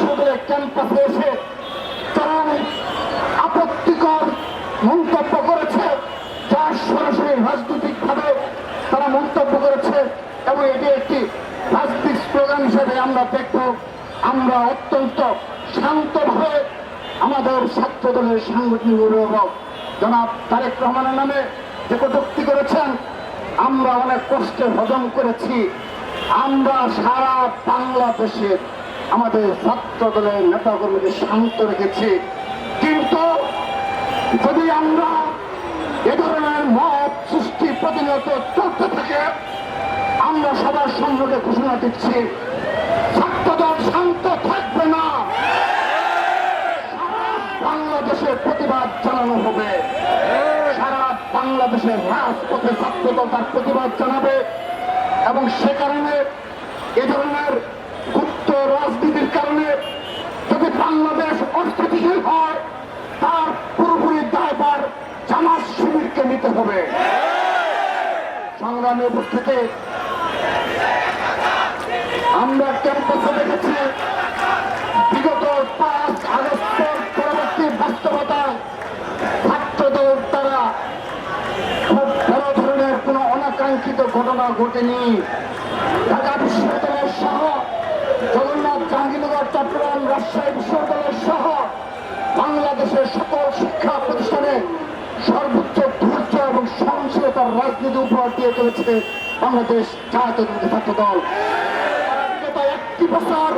বিশ্ববিদ্যালয়ের ক্যাম্পাসে এসে তারা আপত্তিকর মন্তব্য করেছে, যা সরাসরি রাজনৈতিকভাবে তারা মন্তব্য করেছে, এবং এটি একটি রাজনৈতিক স্লোগান হিসেবে আমরা দেখব। আমরা অত্যন্ত শান্তভাবে আমাদের ছাত্র দলের সাংগঠনিক অভিভাবক জনাব তারেক রহমানের নামে যে কটুক্তি করেছেন, আমরা অনেক কষ্টে হজম করেছি। আমরা সারা বাংলাদেশের আমাদের ছাত্র দলের নেতাকর্মীদের শান্ত রেখেছি। কিন্তু যদি আমরা এ ধরনের মত সৃষ্টি প্রতিনিয়ত চলতে থাকে, আমরা সবার সম্মুখে ঘোষণা দিচ্ছি, ছাত্রদল শান্ত থাকবে না। সারা বাংলাদেশের প্রতিবাদ জানানো হবে। সারা বাংলাদেশের রাজপথে ছাত্রদল তার প্রতিবাদ জানাবে। এবং সে কারণে এ ধরনের গুপ্ত রাজনীতির কারণে যদি বাংলাদেশ অস্থিতিশীল হয়, তার পুরোপুরি দায়ভার জামাত শিবিরকে নিতে হবে। সংগ্রামে উপস্থিতি আমরা ক্যাম্পাসে দেখেছি, বিগত পাঁচ আগস্টের পরবর্তী বাস্তবতা ছাত্রদল তারা খুব বড় ধরনের কোন অনাকাঙ্ক্ষিত ঘটনা ঘটেনি ঢাকা বিশ্ববিদ্যালয়ের সহ জগন্নাথ জাহাঙ্গীরনগর চট্টগ্রাম রাজশাহী বিশ্ববিদ্যালয়ের সহ বাংলাদেশের সকল শিক্ষা প্রতিষ্ঠানে সর্বোচ্চ ধৈর্য এবং সহনশীলতার রাজনীতি উপহার দিয়ে চলেছে বাংলাদেশ জাতীয় ছাত্র দল। একটি বছর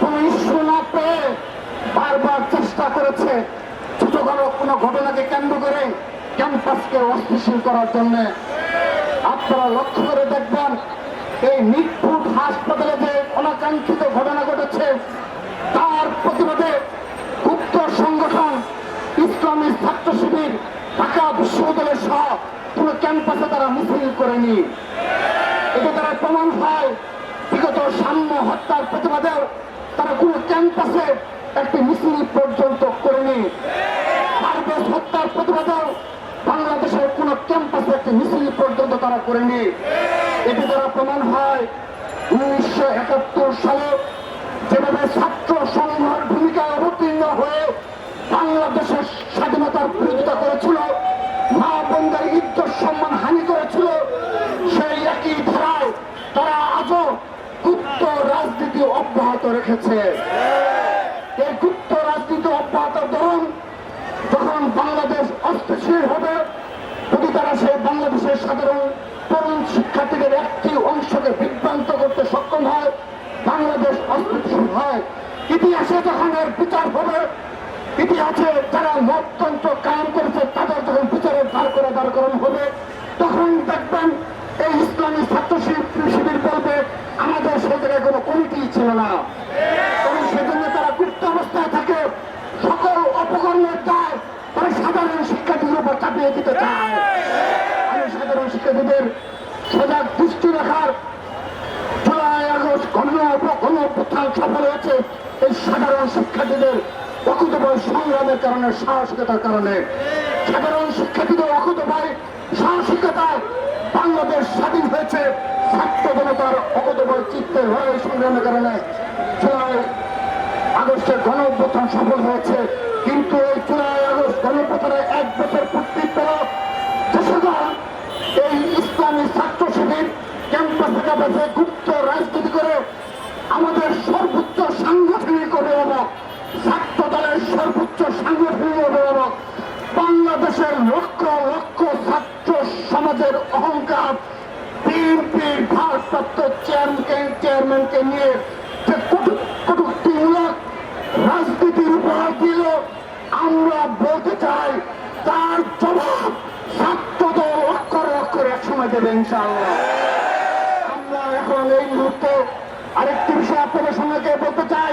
কোন ইস্যু না পেয়ে বারবার চেষ্টা করেছে ছোটখাটো কোনো ঘটনাকে কেন্দ্র করে ক্যাম্পাসকে অস্থিতিশীল করার জন্য। আপনারা লক্ষ্য করে দেখবেন, এই মিটফুট হাসপাতালে যে অনাকাঙ্ক্ষিত ঘটনা ঘটেছে তার প্রতিবাদে গুপ্ত সংগঠন ইসলামী ছাত্র ঢাকা বিশ্ববিদ্যালয় সহ কোন ক্যাম্পাসে তারা মিছিল করেনি। এটা তারা প্রমাণ হয়, বিগত সাম্য হত্যার প্রতিবাদে তারা কোন ক্যাম্পাসে একটি মিছিল পর্যন্ত করেনি। পারভেজ হত্যার প্রতিবাদেও বাংলাদেশের কোন ক্যাম্পাসে একটি মিছিল পর্যন্ত তারা করেনি। এটি দ্বারা প্রমাণ হয়, উনিশশো একাত্তর সালে যেভাবে ছাত্র সংঘের ভূমিকায় অবতীর্ণ হয়ে বাংলাদেশের স্বাধীনতার বিরোধিতা করেছিল, মা বোনদের ইজ্জত সম্মান হানি করেছিল, সেই একই ধারায় তারা আজও গুপ্ত রাজনীতি অব্যাহত রেখেছে। এই গুপ্ত রাজনীতি অব্যাহত ধরুন, যখন বাংলাদেশ অস্থিতিশীল হবে, যদি তারা সেই বাংলাদেশের সাধারণ তরুণ শিক্ষার্থীদের একটি অংশকে বিভ্রান্ত করতে সক্ষম হয়, বাংলাদেশ অস্থিতিশীল হয়। ইতিহাসে যখন এর বিচার হবে, ইতিহাসে যারা মততন্ত্র দাঁড় করে দাঁড় করানো হবে তখন দেখবেন এই ইসলামী ছাত্র শিবির শিবির বলবে আমাদের সে জায়গায় কোনো কমিটি ছিল না। এবং সেজন্য তারা গুপ্ত অবস্থায় থাকে, সকল অপকর্মের দায় তারা সাধারণ শিক্ষার্থীদের উপর চাপিয়ে দিতে চায়। আমি সাধারণ শিক্ষার্থীদের সজাগ দৃষ্টি রাখার জুলাই, আগস্ট গণ গণ অভ্যুত্থান সফল হয়েছে এই সাধারণ শিক্ষার্থীদের অকুতভয় সংগ্রামের কারণে, সাহসিকতার কারণে। সাধারণ শিক্ষার্থীদের অকুতভয় সাহসিকতায় বাংলাদেশ স্বাধীন হয়েছে। ছাত্র জনতার অকুতভয় চিত্তে লড়াই সংগ্রামের কারণে। জুলাই আগস্টের গণ অভ্যুত্থান সফল হয়েছে। কিন্তু এই জুলাই আগস্ট গণ এক বছর পূর্তি পেল দেশগণ এই ইসলামী ছাত্র শিবির ক্যাম্পাসে ক্যাম্পাসে গুপ্ত রাজনীতি করে আমাদের সর্বোচ্চ সাংগঠনিক অভিভাবক ছাত্র দলের সর্বোচ্চ সাংগঠনিক অভিভাবক চেয়ারম্যানকে নিয়ে যে কটু- কটূক্তিমূলক রাজনীতির উপহার দিল, আমরা বলতে চাই তার জবাব ছাত্রদল অক্ষরে অক্ষরে এক সময় দেবে ইনশাআল্লাহ। আমরা এখন এই মুহূর্তে আরেকটি বিষয় আপনাদের সঙ্গে বলতে চাই।